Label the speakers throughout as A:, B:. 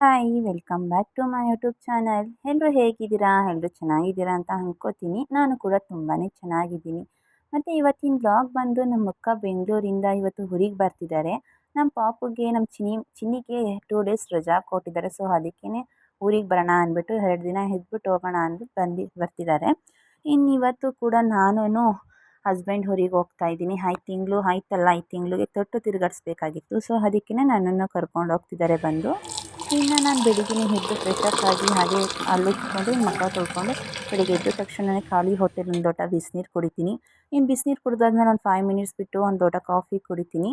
A: Hi welcome back to my YouTube channel ಎಲ್ಲರೂ ಹೇಗಿದ್ದೀರಾ? ಎಲ್ಲರೂ ಚೆನ್ನಾಗಿದ್ದೀರಾ ಅಂತ ಅಂದ್ಕೋತೀನಿ ನಾನು ಕೂಡ ತುಂಬಾ ಚೆನ್ನಾಗಿದ್ದೀನಿ. ಮತ್ತು ಇವತ್ತಿನ ಬ್ಲಾಗ್ ಬಂದು ನಮ್ಮ ಅಕ್ಕ ಬೆಂಗಳೂರಿಂದ ಇವತ್ತು ಊರಿಗೆ ಬರ್ತಿದ್ದಾರೆ ನಮ್ಮ ಪಾಪುಗೆ ನಮ್ಮ ಚಿನ್ನಿ, ಚಿನ್ನಿಗೆ ಟೂ ಡೇಸ್ ರಜಾ ಕೊಟ್ಟಿದ್ದಾರೆ ಸೊ ಅದಕ್ಕೇ ಊರಿಗೆ ಬರೋಣ ಅಂದ್ಬಿಟ್ಟು ಎರಡು ದಿನ ಇದ್ಬಿಟ್ಟು ಹೋಗೋಣ ಅಂದ್ಬಿಟ್ಟು ಬಂದು ಬರ್ತಿದ್ದಾರೆ ಇನ್ನು ಇವತ್ತು ಕೂಡ ನಾನು ಹಸ್ಬೆಂಡ್ ಊರಿಗೆ ಹೋಗ್ತಾ ಇದ್ದೀನಿ. ಐದು ತಿಂಗಳು ಆಯ್ತಲ್ಲ ಐದು ತಿಂಗಳಿಗೆ ತೊಟ್ಟು ತಿರುಗಾಡಿಸ್ಬೇಕಾಗಿತ್ತು. ಸೊ ಅದಕ್ಕೇ ನನ್ನನ್ನು ಕರ್ಕೊಂಡು ಹೋಗ್ತಿದ್ದಾರೆ ಬಂದು. ಇನ್ನು ನಾನು ಬೆಳಿಗ್ಗೆ ಎದ್ದು ಫ್ರೆಶಪ್ ಆಗಿ ಹಾಗೆ ಹಲ್ಲುಜ್ಕೊಂಡು ಮುಖ ತೊಳ್ಕೊಂಡು ಬೆಳಿಗ್ಗೆ ಎದ್ದ ತಕ್ಷಣವೇ ಖಾಲಿ ಹೊಟ್ಟೆಲಿ ಒಂದು ಲೋಟ ಬಿಸಿನೀರು ಕುಡಿತೀನಿ. ಇನ್ನು ಬಿಸಿನೀರು ಕುಡಿದಾದ್ಮೇಲೆ ಒಂದು ಫೈವ್ ಮಿನಿಟ್ಸ್ ಬಿಟ್ಟು ಒಂದು ಲೋಟ ಕಾಫಿ ಕುಡಿತೀನಿ.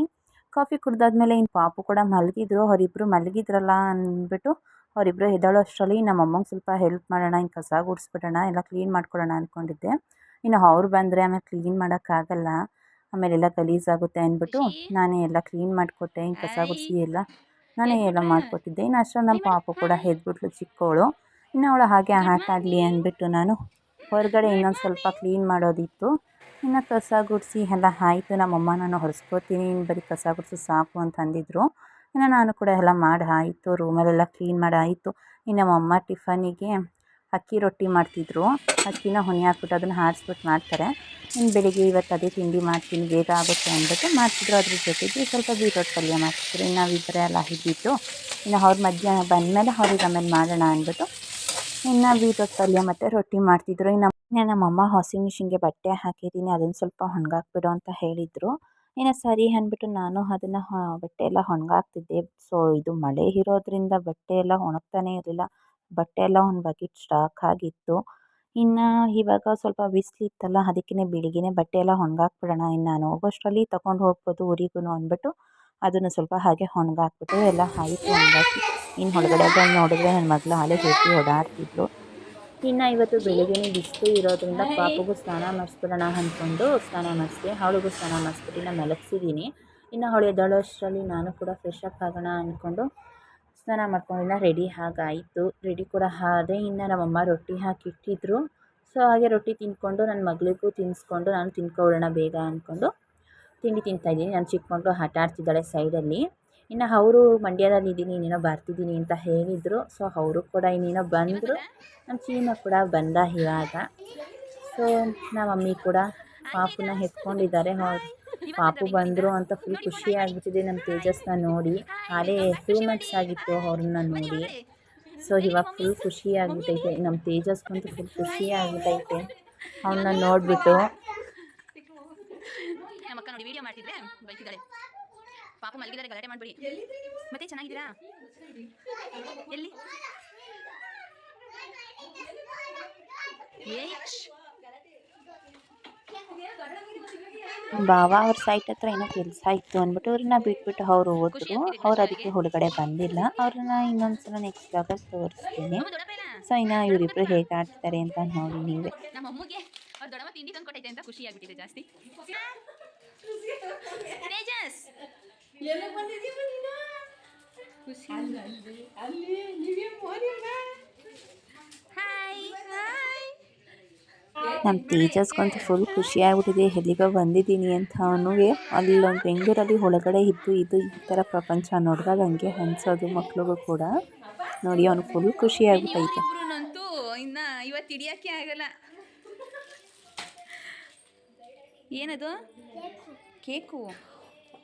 A: ಕಾಫಿ ಕುಡಿದಾದ್ಮೇಲೆ ಇನ್ನು ಪಾಪು ಕೂಡ ಮಲಗಿದ್ರು ಅವರಿಬ್ಬರು ಮಲಗಿದ್ರಲ್ಲ ಅಂದ್ಬಿಟ್ಟು ಅವರಿಬ್ಬರು ಎದ್ದೇಳೋ ಅಷ್ಟರಲ್ಲಿ, ನಮ್ಮ ಅಮ್ಮಂಗೆ ಸ್ವಲ್ಪ ಹೆಲ್ಪ್ ಮಾಡೋಣ, ಇನ್ನು ಕಸ ಗುಡಿಸ್ಬಿಡೋಣ, ಎಲ್ಲ ಕ್ಲೀನ್ ಮಾಡ್ಕೊಳ್ಳೋಣ ಅಂದ್ಕೊಂಡಿದ್ದೆ. ಇನ್ನು ಅವ್ರು ಬಂದರೆ ಆಮೇಲೆ ಕ್ಲೀನ್ ಮಾಡೋಕ್ಕಾಗಲ್ಲ, ಆಮೇಲೆ ಎಲ್ಲ ಗಲೀಜಾಗುತ್ತೆ ಅಂದ್ಬಿಟ್ಟು ನಾನೇ ಎಲ್ಲ ಕ್ಲೀನ್ ಮಾಡಿಕೊಟ್ಟೆ, ಇನ್ನು ಕಸ ಗುಡಿಸಿ ಎಲ್ಲ ನಾನೇ ಎಲ್ಲ ಮಾಡ್ಕೊಟ್ಟಿದ್ದೆ ಇನ್ನು ಅಷ್ಟರಲ್ಲಿ ನಮ್ಮ ಪಾಪು ಕೂಡ ಎದ್ಬಿಟ್ಲು ಚಿಕ್ಕವಳು ಇನ್ನು ಅವಳು ಹಾಗೆ ಆಟ ಆಡಲಿ ಅಂದ್ಬಿಟ್ಟು ನಾನು ಹೊರಗಡೆ ಇನ್ನೊಂದು ಸ್ವಲ್ಪ ಕ್ಲೀನ್ ಮಾಡೋದಿತ್ತು. ಇನ್ನು ಕಸ ಗುಡಿಸಿ ಎಲ್ಲ ಆಯಿತು. ನಮ್ಮಮ್ಮ ನಾನು ಹೊರಿಸ್ಕೋತೀನಿ. ಇನ್ನು ಬರೀ ಕಸ ಗುಡಿಸಿ ಸಾಕು ಅಂತ ಅಂದಿದ್ರು. ಇನ್ನು ನಾನು ಕೂಡ ಎಲ್ಲ ಮಾಡಿ ಆಯಿತು. ರೂಮಲ್ಲೆಲ್ಲ ಕ್ಲೀನ್ ಮಾಡಿ ಆಯಿತು. ಇನ್ನು ನಮ್ಮಮ್ಮ ಟಿಫನಿಗೆ ಅಕ್ಕಿ ರೊಟ್ಟಿ ಮಾಡ್ತಿದ್ರು. ಅಕ್ಕಿನ ಹುನಿ ಹಾಕ್ಬಿಟ್ಟು ಅದನ್ನು ಆಡಿಸ್ಬಿಟ್ಟು ಮಾಡ್ತಾರೆ. ಇನ್ನು ಬೆಳಿಗ್ಗೆ ಇವತ್ತು ಅದೇ ತಿಂಡಿ ಮಾಡ್ತೀನಿ, ಬೇಗ ಆಗುತ್ತೆ ಅಂದ್ಬಿಟ್ಟು ಮಾಡ್ತಿದ್ರು. ಅದ್ರ ಜೊತೆಗೆ ಸ್ವಲ್ಪ ಬೀಟ್ರೋಟ್ ಪಲ್ಯ ಮಾಡ್ತಿದ್ರು. ಇನ್ನು ನಾವಿಬ್ಬರೇ ಎಲ್ಲ ಇದ್ದಿತ್ತು ಇನ್ನು ಅವ್ರ ಮಧ್ಯಾಹ್ನ ಬಂದಮೇಲೆ ಅವ್ರಿಗೆ ಆಮೇಲೆ ಮಾಡೋಣ ಅಂದ್ಬಿಟ್ಟು ಇನ್ನು ಬೀಟ್ರೋಟ್ ಪಲ್ಯ ಮತ್ತು ರೊಟ್ಟಿ ಮಾಡ್ತಿದ್ರು. ಇನ್ನು ನಮ್ಮಮ್ಮ ವಾಷಿಂಗ್ ಮಿಷಿನ್ಗೆ ಬಟ್ಟೆ ಹಾಕಿದ್ದೀನಿ. ಅದನ್ನು ಸ್ವಲ್ಪ ಒಣಗಾಕ್ಬಿಡು ಅಂತ ಹೇಳಿದರು. ಇನ್ನು ಸರಿ ಅಂದ್ಬಿಟ್ಟು ನಾನು ಅದನ್ನು ಬಟ್ಟೆ ಎಲ್ಲ ಒಣಗಾಕ್ತಿದ್ದೆ. ಸೊ ಇದು ಮಳೆ ಇರೋದ್ರಿಂದ ಬಟ್ಟೆ ಎಲ್ಲ ಒಣಗ್ತಾನೇ ಇರಲಿಲ್ಲ. ಬಟ್ಟೆ ಎಲ್ಲ ಒಂದು ಬಕೆಟ್ ಸ್ಟಾಕ್ ಆಗಿತ್ತು. ಇನ್ನು ಇವಾಗ ಸ್ವಲ್ಪ ಬಿಸಿಲಿತ್ತಲ್ಲ ಅದಕ್ಕೇ ಬೆಳಿಗ್ಗೆನೇ ಬಟ್ಟೆ ಎಲ್ಲ ಒಣಗಾಕ್ಬಿಡೋಣ. ಇನ್ನು ನಾನು ಹೋಗೋಷ್ಟರಲ್ಲಿ ತೊಗೊಂಡು ಹೋಗ್ಬೋದು ಊರಿಗೂ ಅಂದ್ಬಿಟ್ಟು ಅದನ್ನು ಸ್ವಲ್ಪ ಹಾಗೆ ಒಣಗಾಕ್ಬಿಟ್ಟು ಎಲ್ಲ ಆಯಿತು ಒಣಗಾಕಿ ಇನ್ನು ಹೊರಗಡೆ ಬಂದು ನೋಡಿದ್ರೆ ನನ್ನ ಮಗಳು ಹಾಲೆ ಹೋಗಿ ಓಡಾಡ್ತಿದ್ರು ಇನ್ನು ಇವತ್ತು ಬೆಳಿಗ್ಗೆ ಬಿಸಿಲು ಇರೋದ್ರಿಂದ ಪಾಪಗೂ ಸ್ನಾನ ಮಾಡಿಸ್ಬಿಡೋಣ ಅಂದ್ಕೊಂಡು ಸ್ನಾನ ಮಾಡಿಸಿದೆ, ಅವಳಿಗೂ ಸ್ನಾನ ಮಾಡಿಸ್ಬಿಟ್ಟು ಇನ್ನು ಮಲಗಿಸಿದ್ದೀನಿ. ಇನ್ನು ಅವಳು ನಾನು ಕೂಡ ಫ್ರೆಶ್ ಅಪ್ ಆಗೋಣ ಅಂದ್ಕೊಂಡು ಸ್ನಾನ ಮಾಡ್ಕೊಂಡೆಲ್ಲ ರೆಡಿ ಹಾಗಾಯಿತು. ರೆಡಿ ಕೂಡ ಆದೆ ಇನ್ನು ನಮ್ಮಮ್ಮ ರೊಟ್ಟಿ ಹಾಕಿಟ್ಟಿದ್ರು. ಸೊ ಹಾಗೆ ರೊಟ್ಟಿ ತಿಂದ್ಕೊಂಡು ನನ್ನ ಮಗಳಿಗೂ ತಿನ್ನಿಸ್ಕೊಂಡು ನಾನು ತಿನ್ಕೊಳ್ಳೋಣ ಬೇಗ ಅಂದ್ಕೊಂಡು ತಿಂಡಿ ತಿಂತಾಯಿದ್ದೀನಿ ನಾನು ಚಿಕ್ಕ ಮಗಳು ಆಟ ಆಡ್ತಿದ್ದಾಳೆ ಸೈಡಲ್ಲಿ ಇನ್ನು ಅವರು ಮಂಡ್ಯದಲ್ಲಿ ಇದ್ದೀನಿ, ಇನ್ನೇನೋ ಬರ್ತಿದ್ದೀನಿ ಅಂತ ಹೇಳಿದರು. ಸೊ ಅವರು ಕೂಡ ಇನ್ನೇನೋ ಬಂದರು. ನಮ್ಮ ಚೀಮ ಕೂಡ ಬಂದ ಇವಾಗ. ಸೊ ನಮ್ಮ ಮಮ್ಮಿ ಕೂಡ ಪಾಪುನ ಎತ್ಕೊಂಡಿದ್ದಾರೆ ಪಾಪು ಬಂದರು ಅಂತ ಫುಲ್ ಖುಷಿ ಆಗಿಬಿಟ್ಟಿದೆ ನಮ್ಮ ತೇಜಸ್ನ ನೋಡಿ. ಅದೇ ಫೇಮಸ್ ಆಗಿತ್ತು ಅವ್ರನ್ನ ನೋಡಿ. ಸೊ ಇವಾಗ ಫುಲ್ ಖುಷಿ ಆಗಿಬಿಟ್ಟೈತೆ ನಮ್ಮ ತೇಜಸ್ಗಂತೂ ಫುಲ್ ಖುಷಿ ಆಗಿಬಿಟ್ಟೈತೆ ಅವನ್ನ ನೋಡಿಬಿಟ್ಟು.
B: ನಮ್ಮ ಅಕ್ಕ ನೋಡಿ ವಿಡಿಯೋ ಮಾಡ್ತಿದ್ರೆ? ಪಾಪ ಮಲಗಿದ್ದಾರೆ ಗಲಾಟೆ ಮಾಡ್ಬಿಡಿ. ಮತ್ತೆ ಚೆನ್ನಾಗಿದ್ದೀರಾ? ಎಲ್ಲಿ? ಏಯ್
A: ಬಾವ ಅವ್ರ ಸೈಟ್ ಹತ್ರ ಏನೋ ಕೆಲಸ ಇತ್ತು ಅಂದ್ಬಿಟ್ಟು ಅವ್ರನ್ನ ಬಿಟ್ಬಿಟ್ಟು ಅವ್ರು ಹೋದ್ರು ಅವ್ರು ಅದಕ್ಕೆ ಒಳಗಡೆ ಬಂದಿಲ್ಲ ಅವ್ರನ್ನ ಇನ್ನೊಂದು ಸಲ ನೆಕ್ಸ್ಟ್ ಬ್ಲಾಗಲ್ಲಿ ತೋರಿಸ್ತೀನಿ ಸೊ ಇನ್ನು ಇವರಿಬ್ಬರು ಹೇಗೆ ಆಡ್ತಾರೆ ಅಂತ ನೋಡಿ ನೀವೇ
B: ನಮ್ಮ ಅಮ್ಮಗೆ ಅವ್ರ ದೊಡ್ಡಮ್ಮ ತಿಂಡಿ ತಂದು ಕೊಟ್ಟೈತೆ ಅಂತ ಖುಷಿ ಆಗ್ಬಿಟ್ಟಿದೆ ಜಾಸ್ತಿ ತೇಜಸ್ ಖುಷಿ ಹಾಯ್ ಹಾಯ್
A: ನಮ್ಮ ತೇಜಸ್ಗಂತೂ ಫುಲ್ ಖುಷಿ ಆಗ್ಬಿಟ್ಟಿದೆ. ಎಲ್ಲಿಗೋ ಬಂದಿದ್ದೀನಿ ಅಂತ ಅವನಿಗೆ ಅಲ್ಲಿ ಬೆಂಗಳೂರಲ್ಲಿ ಒಳಗಡೆ ಇದ್ದು ಇದು ಈ ಥರ ಪ್ರಪಂಚ ನೋಡಿದಾಗ ಹಂಗೆ ಅನ್ಸೋದು ಮಕ್ಳಿಗೂ ಕೂಡ. ನೋಡಿ, ಅವನು ಫುಲ್ ಖುಷಿ ಆಗ್ಬಿಟ್ಟೈತೆ.
B: ಇವತ್ತು ಹಿಡಿಯೋಕ್ಕೆ ಆಗಲ್ಲ. ಏನದು? ಕೇಕು.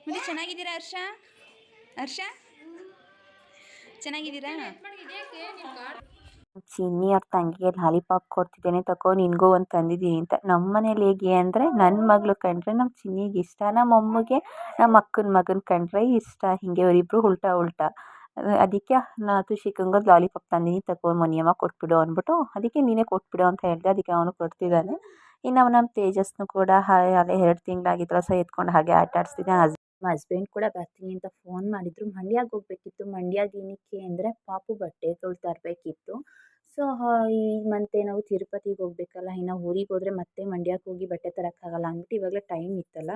B: ಮತ್ತೆ ಚೆನ್ನಾಗಿದ್ದೀರಾ ಹರ್ಷ? ಹರ್ಷ? ಚೆನ್ನಾಗಿದ್ದೀರಾ?
A: ಚಿನ್ನಿ ಅವ್ರ ತಂಗಿಗೆ ಲಾಲಿಪಾಪ್ ಕೊಡ್ತಿದ್ದೇನೆ ತಗೋ ನಿನಗೂ ಒಂದು ತಂದಿದ್ದೀನಿ ಅಂತ. ನಮ್ಮ ಮನೇಲಿ ಹೇಗೆ ಅಂದರೆ ನನ್ನ ಮಗಳು ಕಂಡ್ರೆ ನಮ್ಮ ಚಿನ್ನಿಗೆ ಇಷ್ಟ. ನಮ್ಮ ಅಮ್ಮಗೆ ನಮ್ಮ ಅಕ್ಕನ ಮಗನ ಕಂಡ್ರೆ ಇಷ್ಟ. ಹೀಗೆ ಅವರಿಬ್ರು ಉಲ್ಟಾ ಉಲ್ಟಾ. ಅದಕ್ಕೆ ನಾ ತುಷಿಕಂಗೆ ಲಾಲಿಪಾಪ್ ತಂದೀನಿ ತಗೋ ಮನಿಯಮ್ಮ ಕೊಟ್ಬಿಡು ಅಂದ್ಬಿಟ್ಟು, ಅದಕ್ಕೆ ನೀನೇ ಕೊಟ್ಬಿಡು ಅಂತ ಹೇಳಿದೆ. ಅದಕ್ಕೆ ಅವನು ಕೊಡ್ತಿದ್ದಾನೆ. ಇನ್ನು ನಮ್ಮ ತೇಜಸ್ನು ಕೂಡ ಅದೇ ಎರಡು ತಿಂಗಳಾಗಿತ್ತಲ್ಲ ಸಹ ಎತ್ಕೊಂಡು ಹಾಗೆ ಆಟ ಆಡಿಸ್ತಿದ್ದೆ. ಹಸ್ಬೆಂಡ್ ಕೂಡ ಬರ್ತೀನಿ ಅಂತ ಫೋನ್ ಮಾಡಿದ್ರು. ಮಂಡ್ಯಾಗ ಹೋಗ್ಬೇಕಿತ್ತು. ಮಂಡ್ಯಾಗ ಏನಕ್ಕೆ ಅಂದರೆ, ಪಾಪು ಬಟ್ಟೆ ತರಬೇಕಿತ್ತು. ಸೊ ಈ ಮಂತೆ ನಾವು ತಿರುಪತಿಗೆ ಹೋಗ್ಬೇಕಲ್ಲ, ಇನ್ನು ಊರಿಗೆ ಹೋದರೆ ಮತ್ತೆ ಮಂಡ್ಯಕ್ಕೆ ಹೋಗಿ ಬಟ್ಟೆ ತರೋಕ್ಕಾಗಲ್ಲ ಅಂದ್ಬಿಟ್ಟು ಇವಾಗಲೇ ಟೈಮ್ ಇತ್ತಲ್ಲ,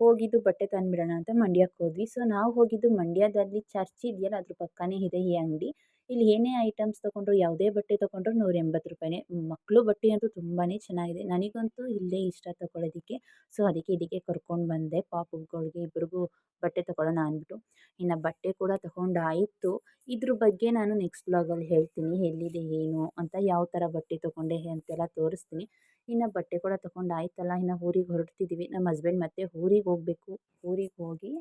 A: ಹೋಗಿದ್ದು ಬಟ್ಟೆ ತಂದುಬಿಡೋಣ ಅಂತ ಮಂಡ್ಯಕ್ಕೆ ಹೋದ್ವಿ. ಸೊ, ನಾವು ಹೋಗಿದ್ದು ಮಂಡ್ಯದಲ್ಲಿ ಚರ್ಚ್ ಇದೆಯಲ್ಲ, ಅದ್ರ ಪಕ್ಕನೇ ಇದೆ ಈ ಅಂಗಡಿ. ಇಲ್ಲಿ ಏನೇ ಐಟಮ್ಸ್ ತೊಗೊಂಡ್ರು, ಯಾವುದೇ ಬಟ್ಟೆ ತೊಗೊಂಡ್ರು ನೂರ ಎಂಬತ್ತು ರೂಪಾಯಿನೇ ಮಕ್ಕಳು ಬಟ್ಟೆ ಅಂತೂ ತುಂಬಾ ಚೆನ್ನಾಗಿದೆ. ನನಗಂತೂ ಇಲ್ಲೇ ಇಷ್ಟ ತೊಗೊಳೋದಕ್ಕೆ ಸೊ, ಅದಕ್ಕೆ ಇದಕ್ಕೆ ಕರ್ಕೊಂಡು ಬಂದೆ. ಪಾಪುಗಳಿಗೆ ಇಬ್ಬರಿಗೂ ಬಟ್ಟೆ ತೊಗೊಳ್ಳೋಣ ಅಂದ್ಬಿಟ್ಟು. ಇನ್ನು ಬಟ್ಟೆ ಕೂಡ ತೊಗೊಂಡಾಯಿತು. ಇದ್ರ ಬಗ್ಗೆ ನಾನು ನೆಕ್ಸ್ಟ್ ಬ್ಲಾಗಲ್ಲಿ ಹೇಳ್ತೀನಿ. ಎಲ್ಲಿದೆ, ಏನು, ಅಂತ ಯಾವ ಥರ ಬಟ್ಟೆ ತೊಗೊಂಡೆ ಅಂತೆಲ್ಲ ತೋರಿಸ್ತೀನಿ. ಇನ್ನು ಬಟ್ಟೆ ಕೂಡ ತೊಗೊಂಡಾಯ್ತಲ್ಲ, ಇನ್ನು ಊರಿಗೆ ಹೊರಡ್ತಿದ್ದೀವಿ. ನಮ್ಮ ಹಸ್ಬೆಂಡ್ ಮತ್ತೆ ಊರಿಗೆ ಹೋಗಬೇಕು. ಊರಿಗೆ ಹೋಗಿ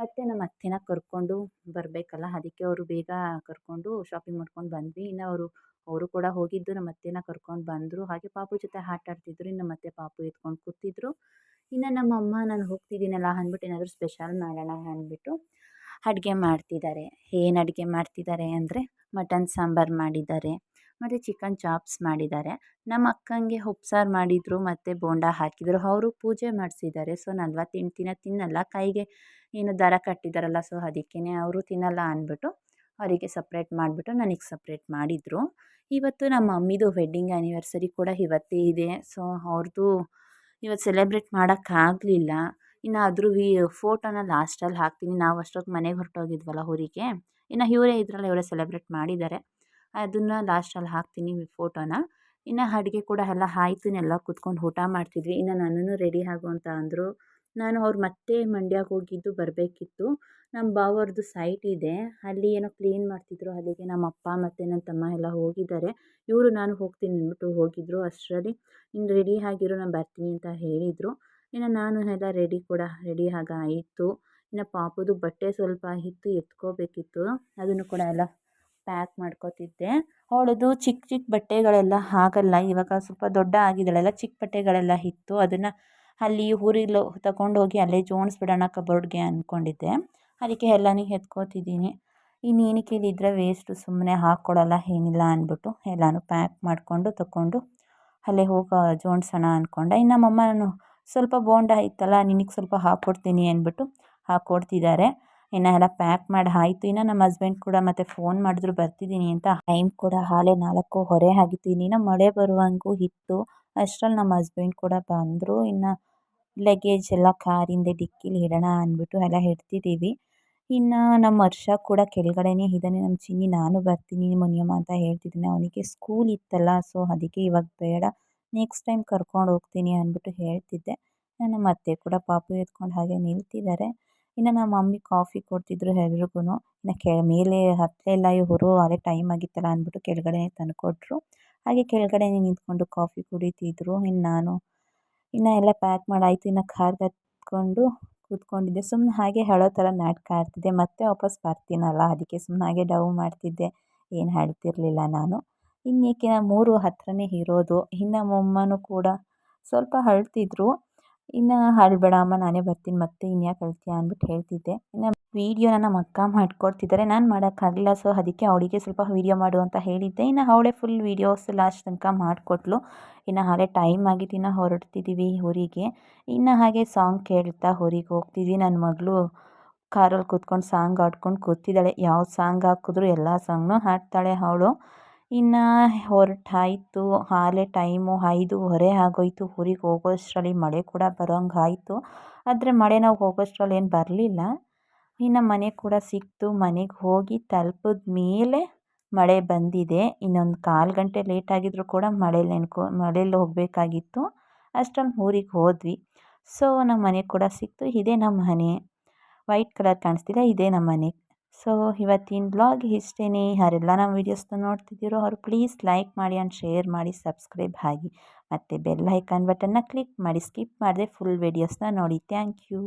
A: ಮತ್ತು ನಮ್ಮ ಅತ್ತೆನ ಕರ್ಕೊಂಡು ಬರಬೇಕಲ್ಲ, ಅದಕ್ಕೆ ಅವರು ಬೇಗ ಕರ್ಕೊಂಡು ಶಾಪಿಂಗ್ ಮಾಡ್ಕೊಂಡು ಬಂದ್ವಿ. ಇನ್ನು ಅವರು ಅವರು ಕೂಡ ಹೋಗಿದ್ದು ನಮ್ಮ ಅತ್ತೆನ ಕರ್ಕೊಂಡು ಬಂದರು. ಹಾಗೆ ಪಾಪು ಜೊತೆ ಆಟ ಆಡ್ತಿದ್ರು. ನಮ್ಮ ಮತ್ತೆ ಪಾಪು ಎತ್ಕೊಂಡು ಕೂತಿದ್ರು. ಇನ್ನು ನಮ್ಮ ಅಮ್ಮ, ನಾನು ಹೋಗ್ತಿದ್ದೀನಲ್ಲ, ಅಂದ್ಬಿಟ್ಟು ಏನಾದರೂ ಸ್ಪೆಷಲ್ ಮಾಡೋಣ ಅಂದ್ಬಿಟ್ಟು ಅಡುಗೆ ಮಾಡ್ತಿದ್ದಾರೆ. ಏನು ಅಡುಗೆ ಮಾಡ್ತಿದ್ದಾರೆ ಅಂದರೆ ಮಟನ್ ಸಾಂಬಾರು ಮಾಡಿದ್ದಾರೆ. ಮತ್ತು ಚಿಕನ್ ಚಾಪ್ಸ್ ಮಾಡಿದ್ದಾರೆ. ನಮ್ಮ ಅಕ್ಕಂಗೆ ಉಪ್ಸಾರು ಮಾಡಿದರು, ಮತ್ತು ಬೋಂಡ ಹಾಕಿದರು. ಅವರು ಪೂಜೆ ಮಾಡಿಸಿದ್ದಾರೆ. ಸೊ, ನಲ್ವತ್ತೆಂಟು ದಿನ ತಿನ್ನಲ್ಲ. ಕೈಗೆ ಏನು ದರ ಕಟ್ಟಿದ್ದಾರಲ್ಲ ಸೊ ಅದಕ್ಕೇ ಅವರು ತಿನ್ನಲ್ಲ ಅಂದ್ಬಿಟ್ಟು ಅವರಿಗೆ ಸಪ್ರೇಟ್ ಮಾಡಿಬಿಟ್ಟು ನನಗೆ ಸಪ್ರೇಟ್ ಮಾಡಿದರು. ಇವತ್ತು ನಮ್ಮ ಮಮ್ಮಿದು ವೆಡ್ಡಿಂಗ್ ಆ್ಯನಿವರ್ಸರಿ ಕೂಡ ಇವತ್ತೇ ಇದೆ. ಸೊ ಅವ್ರದ್ದು ಇವತ್ತು ಸೆಲೆಬ್ರೇಟ್ ಮಾಡೋಕ್ಕಾಗಲಿಲ್ಲ. ಇನ್ನು ಅದ್ರ ವಿ ಫೋಟೋನ ಲಾಸ್ಟಲ್ಲಿ ಹಾಕ್ತೀನಿ. ನಾವು ಅಷ್ಟೊತ್ತು ಮನೆಗೆ ಹೊರಟೋಗಿದ್ವಲ್ಲ ಊರಿಗೆ. ಇನ್ನು ಇವರೇ ಇದ್ರಲ್ಲ, ಇವರೇ ಸೆಲೆಬ್ರೇಟ್ ಮಾಡಿದ್ದಾರೆ. ಅದನ್ನು ಲಾಸ್ಟಲ್ಲಿ ಹಾಕ್ತೀನಿ ಫೋಟೋನ ಇನ್ನು ಅಡುಗೆ ಕೂಡ ಎಲ್ಲ ಆಯ್ತು ಎಲ್ಲ ಕೂತ್ಕೊಂಡು ಊಟ ಮಾಡ್ತಿದ್ವಿ. ಇನ್ನು ನನ್ನನ್ನು ರೆಡಿ ಆಗು ಅಂತ ಅಂದರು. ನಾನು ಅವ್ರು ಮತ್ತೆ ಮಂಡ್ಯಕ್ಕೆ ಹೋಗಿದ್ದು ಬರಬೇಕಿತ್ತು. ನಮ್ಮ ಬಾವರದು ಸೈಟ್ ಇದೆ. ಅಲ್ಲಿ ಏನೋ ಕ್ಲೀನ್ ಮಾಡ್ತಿದ್ರು. ಅಲ್ಲಿಗೆ ನಮ್ಮ ಅಪ್ಪ ಮತ್ತು ನನ್ನ ತಮ್ಮ ಎಲ್ಲ ಹೋಗಿದ್ದಾರೆ. ಇವರು ನಾನು ಹೋಗ್ತೀನಿ ಅಂದ್ಬಿಟ್ಟು ಹೋಗಿದ್ದರು ಅಷ್ಟರಲ್ಲಿ. ಇನ್ನು ರೆಡಿ ಆಗಿರೋ ನಾನು ಬರ್ತೀನಿ ಅಂತ ಹೇಳಿದರು. ಇನ್ನು ನಾನು ಎಲ್ಲ ರೆಡಿ ಕೂಡ ರೆಡಿ ಆಗ ಆಯಿತು. ಇನ್ನು ಪಾಪುದು ಬಟ್ಟೆ ಸ್ವಲ್ಪ ಇತ್ತು, ಎತ್ಕೋಬೇಕಿತ್ತು. ಅದನ್ನು ಕೂಡ ಎಲ್ಲ ಪ್ಯಾಕ್ ಮಾಡ್ಕೋತಿದ್ದೆ. ಅವಳದು ಚಿಕ್ಕ ಚಿಕ್ಕ ಬಟ್ಟೆಗಳೆಲ್ಲ ಆಗಲ್ಲ ಇವಾಗ ಸ್ವಲ್ಪ ದೊಡ್ಡ ಆಗಿದ್ದಾಳಲ್ಲ ಚಿಕ್ಕ ಬಟ್ಟೆಗಳೆಲ್ಲ ಇತ್ತು. ಅದನ್ನು ಅಲ್ಲಿ ಊರಿಗೆ ತಗೊಂಡೋಗಿ ಅಲ್ಲೇ ಜೋಡಿಸ್ಬಿಡೋಣ ಕಬೋರ್ಡ್ಗೆ ಅಂದ್ಕೊಂಡಿದ್ದೆ ಅದಕ್ಕೆ ಎಲ್ಲನೂ ಎತ್ಕೋತಿದ್ದೀನಿ. ಇನ್ನೇನಕ್ಕೆ ಇಲ್ಲಿದ್ದರೆ ವೇಸ್ಟು ಸುಮ್ಮನೆ ಹಾಕ್ಕೊಡಲ್ಲ ಏನಿಲ್ಲ ಅಂದ್ಬಿಟ್ಟು ಎಲ್ಲನೂ ಪ್ಯಾಕ್ ಮಾಡಿಕೊಂಡು ತಗೊಂಡು ಅಲ್ಲೇ ಹೋಗಿ ಜೋಡಿಸೋಣ ಅಂದ್ಕೊಂಡೆ ಇನ್ನು ನಮ್ಮಮ್ಮ ಸ್ವಲ್ಪ ಬೋಂಡ ಇತ್ತಲ್ಲ ನಿನಗೆ ಸ್ವಲ್ಪ ಹಾಕ್ಕೊಡ್ತೀನಿ ಅಂದ್ಬಿಟ್ಟು ಹಾಕ್ಕೊಡ್ತಿದ್ದಾರೆ ಇನ್ನು ಎಲ್ಲ ಪ್ಯಾಕ್ ಮಾಡಿ ಆಯಿತು. ಇನ್ನು ನಮ್ಮ ಹಸ್ಬೆಂಡ್ ಕೂಡ ಮತ್ತೆ ಫೋನ್ ಮಾಡಿದ್ರು, ಬರ್ತಿದ್ದೀನಿ ಅಂತ. ಟೈಮ್ ಕೂಡ ಹಾಲೆ ಹೊರೆ ಆಗಿತ್ತು. ಇನ್ನೇನೋ ಮಳೆ ಬರುವಂಗೂ ಇತ್ತು. ಅಷ್ಟರಲ್ಲಿ ನಮ್ಮ ಹಸ್ಬೆಂಡ್ ಕೂಡ ಬಂದರು. ಇನ್ನು ಲಗೇಜ್ ಎಲ್ಲ ಕಾರಿಂದ ಡಿಕ್ಕಿಲಿ ಇಡೋಣ ಅಂದ್ಬಿಟ್ಟು ಎಲ್ಲ ಇಡ್ತಿದ್ದೀವಿ. ಇನ್ನು ನಮ್ಮ ಹರ್ಷ ಕೂಡ ಕೆಳಗಡೆನೇ ಇದ್ದಾನೆ ನಮ್ಮ ಚಿನ್ನಿ ನಾನು ಬರ್ತೀನಿ, ಮುನಿಯಮ್ಮ ಅಂತ ಹೇಳ್ತಿದ್ದೀನಿ ಅವನಿಗೆ ಸ್ಕೂಲ್ ಇತ್ತಲ್ಲ ಸೊ ಅದಕ್ಕೆ ಇವಾಗ ಬೇಡ. ನೆಕ್ಸ್ಟ್ ಟೈಮ್ ಕರ್ಕೊಂಡು ಹೋಗ್ತೀನಿ ಅಂದ್ಬಿಟ್ಟು ಹೇಳ್ತಿದ್ದೆ. ನಮ್ಮ ಅತ್ತೆ ಕೂಡ ಪಾಪು ಎತ್ಕೊಂಡು ಹಾಗೆ ನಿಲ್ತಿದ್ದಾರೆ. ಇನ್ನು ನಮ್ಮ ಮಮ್ಮಿ ಕಾಫಿ ಕೊಡ್ತಿದ್ರು ಎಲ್ರಿಗೂ ಇನ್ನು ಕೆ ಮೇಲೆ ಹತ್ತಲೇ ಇಲ್ಲ ಇವರು ಅದೇ ಟೈಮ್ ಆಗಿತ್ತಲ್ಲ ಅಂದ್ಬಿಟ್ಟು ಕೆಳಗಡೆನೇ ತಂದುಕೊಟ್ರು ಹಾಗೆ ಕೆಳಗಡೆನೇ ನಿಂತ್ಕೊಂಡು ಕಾಫಿ ಕುಡಿತಿದ್ರು. ಇನ್ನು ನಾನು ಇನ್ನು ಎಲ್ಲ ಪ್ಯಾಕ್ ಮಾಡಾಯಿತು. ಇನ್ನು ಕಾರ್ಗೆ ಹತ್ಕೊಂಡು ಕೂತ್ಕೊಂಡಿದ್ದೆ. ಸುಮ್ಮನೆ ಹಾಗೆ ಹೇಳೋ ಥರ ನಾಟಕ ಆಡ್ತಿದ್ದೆ. ಮತ್ತೆ ವಾಪಸ್ ಬರ್ತೀನಲ್ಲ, ಅದಕ್ಕೆ ಸುಮ್ಮನೆ ಹಾಗೆ ಡವ್ ಮಾಡ್ತಿದ್ದೆ. ಏನು ಹೇಳ್ತಿರ್ಲಿಲ್ಲ ನಾನು. ಇನ್ನೇಕೆ ನಾನು ಮೂರು ಹತ್ರನೇ ಇರೋದು. ಇನ್ನು ನಮ್ಮಮ್ಮನೂ ಕೂಡ ಸ್ವಲ್ಪ ಅಳ್ತಿದ್ರು. ಇನ್ನು ಅಳ್ಬೇಡ ಅಮ್ಮ ನಾನೇ ಬರ್ತೀನಿ, ಮತ್ತೆ ಇನ್ಯಾಕೆ ಅಳ್ತೀಯ ಅಂದ್ಬಿಟ್ಟು ಹೇಳ್ತಿದ್ದೆ. ಇನ್ನು ವೀಡಿಯೋನ ನಮ್ಮ ಅಕ್ಕ ಮಾಡಿಕೊಡ್ತಿದ್ದಾರೆ ನಾನು ಮಾಡೋಕ್ಕಾಗಲಿಲ್ಲ ಸೊ ಅದಕ್ಕೆ ಅವಳಿಗೆ ಸ್ವಲ್ಪ ವೀಡಿಯೋ ಮಾಡು ಅಂತ ಹೇಳಿದ್ದೆ. ಇನ್ನು ಅವಳೇ ಫುಲ್ ವೀಡಿಯೋಸ್ ಲಾಸ್ಟ್ ತನಕ ಮಾಡಿಕೊಟ್ಲು. ಇನ್ನು ಹಾಗೆ ಟೈಮ್ ಆಗಿತ್ತು ಇನ್ನು ಹೊರಡ್ತಿದ್ದೀವಿ ಊರಿಗೆ. ಇನ್ನು ಹಾಗೆ ಸಾಂಗ್ ಕೇಳ್ತಾ ಊರಿಗೆ ಹೋಗ್ತಿದ್ವಿ. ನನ್ನ ಮಗಳು ಕಾರಲ್ಲಿ ಕೂತ್ಕೊಂಡು ಸಾಂಗ್ ಹಾಡ್ಕೊಂಡು ಕೂತಿದ್ದಾಳೆ. ಯಾವ ಸಾಂಗ್ ಹಾಕಿದ್ರು ಎಲ್ಲ ಸಾಂಗ್ನೂ ಹಾಡ್ತಾಳೆ ಅವಳು. ಇನ್ನು ಹೊರಟಾಯ್ತು ಆಗಲೇ ಟೈಮು ಐದೂವರೆ ಆಗೋಯ್ತು. ಊರಿಗೆ ಹೋಗೋಷ್ಟರಲ್ಲಿ ಮಳೆ ಕೂಡ ಬರೋಂಗಾಯ್ತು. ಆದರೆ ಮಳೆ ನಾವು ಹೋಗೋಷ್ಟರಲ್ಲಿ ಏನು ಬರಲಿಲ್ಲ. ಇನ್ನು ಮನೆ ಕೂಡ ಸಿಕ್ತು. ಮನೆಗೆ ಹೋಗಿ ತಲುಪಿದ ಮೇಲೆ ಮಳೆ ಬಂದಿದೆ. ಇನ್ನೊಂದು ಕಾಲು ಗಂಟೆ ಲೇಟ್ ಆಗಿದ್ರು ಕೂಡ ಮಳೇಲಿ ನೆನ್ಕೊ ಮಳೆಯಲ್ಲಿ ಹೋಗಬೇಕಾಗಿತ್ತು. ಅಷ್ಟೊಂದು ಊರಿಗೆ ಹೋದ್ವಿ. ಸೊ ನಮ್ಮ ಮನೆ ಕೂಡ ಸಿಕ್ತು. ಇದೇ ನಮ್ಮ ಮನೆ. ವೈಟ್ ಕಲರ್ ಕಾಣಿಸ್ತಿದೆ. ಇದೇ ನಮ್ಮ ಮನೆ. ಸೊ ಇವತ್ತಿನ ಬ್ಲಾಗ್ ಇಷ್ಟೇ ಯಾರೆಲ್ಲ ನಮ್ಮ ವೀಡಿಯೋಸ್ನ ನೋಡ್ತಿದ್ದೀರೋ ಅವರು ಪ್ಲೀಸ್ ಲೈಕ್ ಮಾಡಿ ಆ್ಯಂಡ್ ಶೇರ್ ಮಾಡಿ ಸಬ್ಸ್ಕ್ರೈಬ್ ಆಗಿ. ಮತ್ತು ಬೆಲ್ ಐಕಾನ್ ಬಟನ್ನ ಕ್ಲಿಕ್ ಮಾಡಿ ಸ್ಕಿಪ್ ಮಾಡದೆ ಫುಲ್ ವೀಡಿಯೋಸ್ನ ನೋಡಿ. Thank you